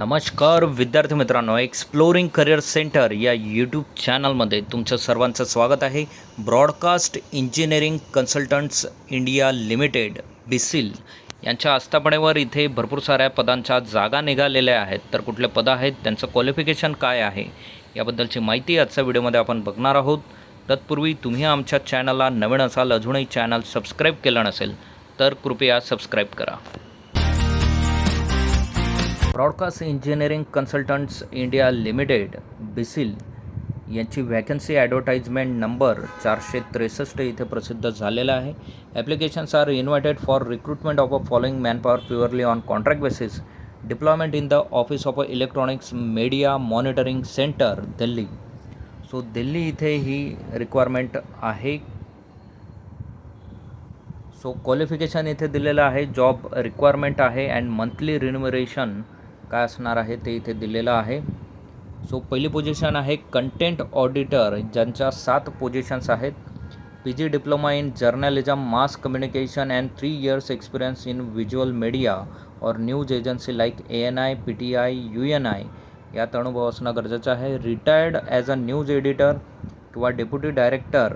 नमस्कार विद्यार्थी मित्रांनो. एक्सप्लोरिंग करिअर सेंटर या यूट्यूब चॅनलमध्ये तुमचं सर्वांचं स्वागत आहे. Broadcast engineering consultants India limited BECIL यांच्या आस्थापनेवर इथे भरपूर साऱ्या पदांच्या जागा निघालेल्या आहेत. तर कुठले पदं आहेत त्यांचं क्वालिफिकेशन काय आहे याबद्दलची माहिती आजच्या व्हिडिओमध्ये आपण बघणार आहोत. तत्पूर्वी तुम्ही आमच्या चॅनलला नवीन असाल अजूनही चॅनल सबस्क्राईब केलं नसेल तर कृपया सबस्क्राईब करा. Broadcast engineering consultants India limited BECIL यांची व्हॅकन्सी ॲडव्हर्टाइजमेंट नंबर चारशे त्रेसष्ट इथे प्रसिद्ध झालेला आहे. Applications are invited for recruitment of a following manpower purely on contract basis deployment in the office of electronics media monitoring centre Delhi so Delhi इथे ही requirement आहे. सो क्वालिफिकेशन इथे दिलेलं आहे. जॉब रिक्वायरमेंट आहे. अँड मंथली रिन्युमरेशन काय असणार आहे ते इथे दिलेलं आहे. सो पहिली पोझिशन आहे कंटेंट ऑडिटर ज्यांच्या सात पोझिशन्स आहेत. P G diploma in journalism mass communication and three years experience in visual media और news agency like A N I P T I U N I यात अनुभव असणं गरजेचं आहे. Retired as a news editor किंवा deputy director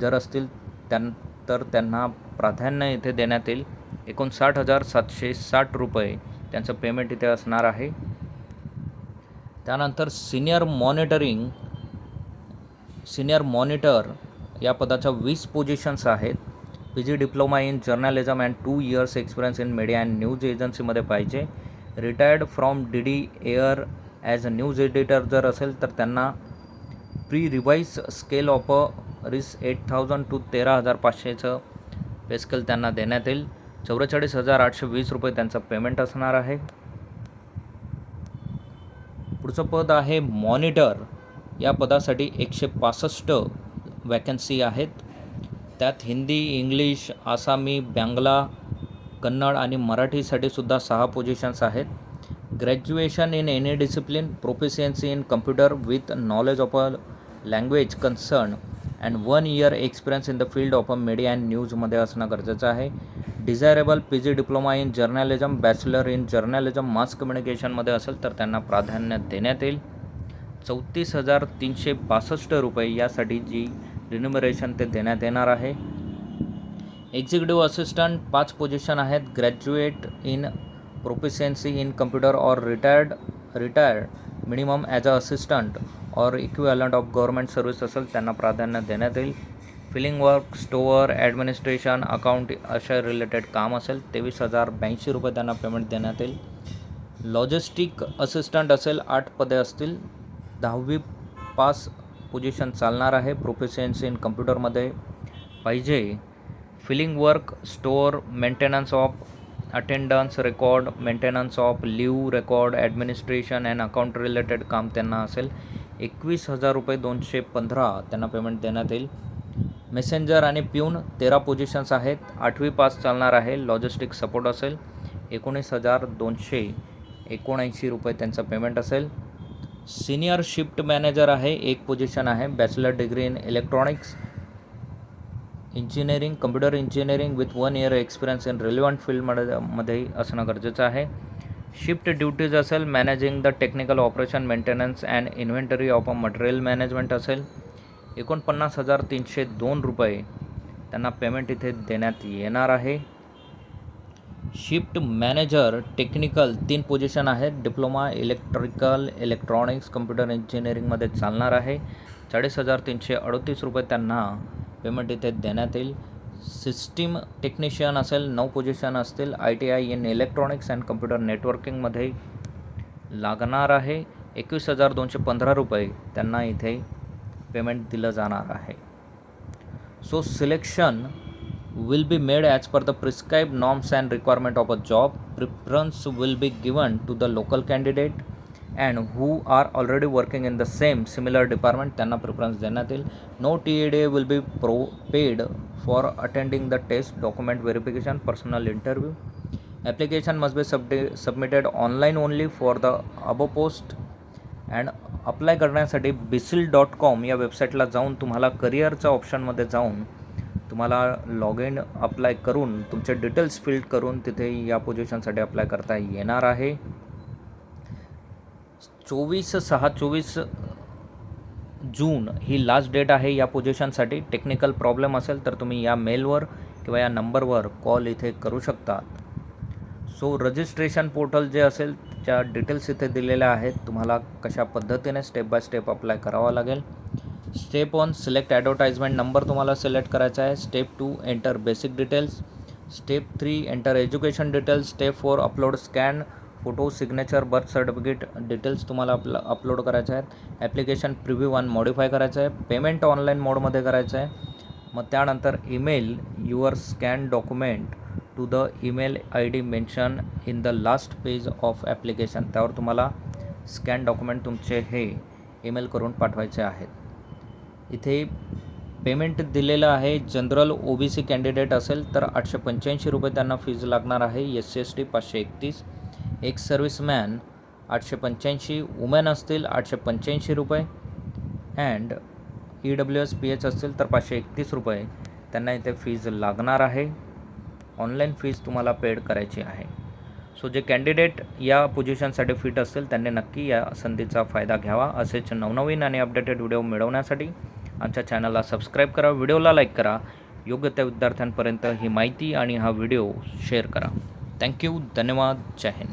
जर असतील त्यां तर त्यांना प्राधान्य इथे देण्यात येईल. एकोणसाठ हजार सातशे साठ रुपये. त्यांचं पेमेंट इथे असणार आहे. त्यानंतर सिनियर मॉनिटरिंग सिनियर मॉनिटर या पदाच्या वीस पोझिशन्स आहेत. P G diploma in journalism and two years experience in media and news एजन्सीमध्ये पाहिजे. Retired from D D air as a news editor जर असेल तर त्यांना pre revise scale of a रिस एट थाउजंड टू तेरा हजार पाचशेचं पे स्केल त्यांना देण्यात येईल. चौवेचाळीस हजार आठशे वीस रुपये त्यांचं पेमेंट असणार आहे. पुढचं पद आहे मॉनिटर या पदासाठी एकशे पासष्ट वॅकन्सी आहेत. त्यात हिंदी इंग्लिश आसामी बँगला कन्नड आणि मराठीसाठी सुद्धा सहा पोझिशन्स आहेत. Graduation in any discipline proficiency in computer with knowledge of a language concern and one year experience in the field of a media and न्यूजमध्ये असणं गरजेचं आहे. Desirable P G diploma in journalism bachelor in journalism mass कम्युनिकेशनमध्ये असेल तर त्यांना प्राधान्य देण्यात येईल. चौतीस हजार तीनशे बासष्ट रुपये यासाठी जी रिन्युमरेशन ते देण्यात येणार आहे. एक्झिक्युटिव्ह असिस्टंट पाच पोझिशन आहेत. Graduate in proficiency in computer or retired retired minimum as a assistant or equivalent of government service असेल त्यांना प्राधान्य देण्यात येईल. Filling work store administration account अशा रिलेटेड काम असेल तेवीस हजार ब्याऐंशी रुपये त्यांना पेमेंट देण्यात येईल. लॉजिस्टिक असिस्टंट असेल आठ पदे असतील. दहावी पास पोझिशन चालणार आहे प्रोफिशियन्सी इन कम्प्युटरमध्ये पाहिजे. Filling work store maintenance of attendance record maintenance of leave record administration and account related काम त्यांना असेल. एकवीस हजार रुपये दोनशे पंधरा त्यांना पेमेंट देण्यात येईल. मेसेंजर आणि प्यून तेरा पोझिशन्स आहेत. आठवी पास चालणार आहे. लॉजिस्टिक सपोर्ट असेल. एकोणीस हजार दोनशे एकोणऐंशी रुपये त्यांचं पेमेंट असेल. सिनियर शिफ्ट मॅनेजर आहे. एक पोझिशन आहे. Bachelor degree in electronics engineering computer engineering with one year experience in relevant फील्डमध्ये मध्ये असणं गरजेचं आहे. शिफ्ट ड्युटीज असेल managing the technical operation maintenance and inventory of a material management असेल. एकोणपन्नास हजार तीनशे दोन रुपये त्यांना पेमेंट इथे देण्यात येणार आहे. शिफ्ट मॅनेजर टेक्निकल तीन पोझिशन आहेत. डिप्लोमा इलेक्ट्रिकल इलेक्ट्रॉनिक्स कम्प्युटर इंजिनिअरिंगमध्ये चालणार आहे. चाळीस हजार तीनशे अडतीस रुपये त्यांना पेमेंट इथे देण्यात येईल. सिस्टीम टेक्निशियन असेल नऊ पोझिशन असतील I T I in electronics and computer नेटवर्किंगमध्ये लागणार आहे. एकवीस हजार दोनशे पंधरा रुपये त्यांना इथे पेमेंट दिलं जाणार आहे. So selection will be made as per the prescribed norms and requirement of a job. Preference will be given to the local candidate. And who are already working in the same similar department त्यांना preference देण्यात येईल. No T A day will be pro paid for attending the test document verification personal interview application must be sub submitted online only for the above post and apply करण्यासाठी बिसिल dot com या वेबसाईटला जाऊन तुम्हाला करिअरच्या ऑप्शनमध्ये जाऊन तुम्हाला log in apply करून तुमचे डिटेल्स फिल्ड करून तिथे या पोझिशनसाठी अप्लाय करता येणार आहे. चोवीस सहा चोवीस जून ही लास्ट डेट आहे या पोझिशनसाठी टेक्निकल प्रॉब्लेम असेल तर तुम्ही या मेलवर किंवा या नंबरवर कॉल इथे करू शकतात. सो रजिस्ट्रेशन पोर्टल जे असेल त्या डिटेल्स इथे दिलेल्या आहेत. तुम्हाला कशा पद्धतीने स्टेप बाय स्टेप अप्लाय करावा लागेल. Step one select advertisement number तुम्हाला सिलेक्ट करायचा आहे. Step two enter basic details step three enter education details step four upload scan photo signature birth certificate details तुम्हाला अपला अपलोड करायचे आहेत. ॲप्लिकेशन प्रिव्ह्यू वन मॉडिफाय करायचं आहे. पेमेंट ऑनलाईन मोडमध्ये करायचं आहे. मग त्यानंतर email your scan document to the email I D mention in the last page of application त्यावर तुम्हाला स्कॅन डॉक्युमेंट तुमचे हे ईमेल करून पाठवायचे आहेत. इथे पेमेंट दिलेलं आहे. General O B C candidate असेल तर आठशे पंच्याऐंशी रुपये त्यांना फीज लागणार आहे. एस सी एस टी पाचशे एकतीस. एक सर्व्हिसमॅन आठशे पंच्याऐंशी वुमेन असतील आठशे पंच्याऐंशी रुपये. And E W S P H असतील तर पाचशे एकतीस रुपये. त्यांना इथे फीज लागणार आहे. ऑनलाईन फीज तुम्हाला पेड करायची आहे. सो जे कॅन्डिडेट या पोझिशनसाठी फिट असतील त्यांनी नक्की या संधीचा फायदा घ्यावा. असेच नवनवीन आणि अपडेटेड व्हिडिओ मिळवण्यासाठी आमच्या चॅनलला सबस्क्राईब करा. व्हिडिओला लाईक करा. योग्य त्या विद्यार्थ्यांपर्यंत ही माहिती आणि हा व्हिडिओ शेअर करा. थँक्यू धन्यवाद. जय हिंद.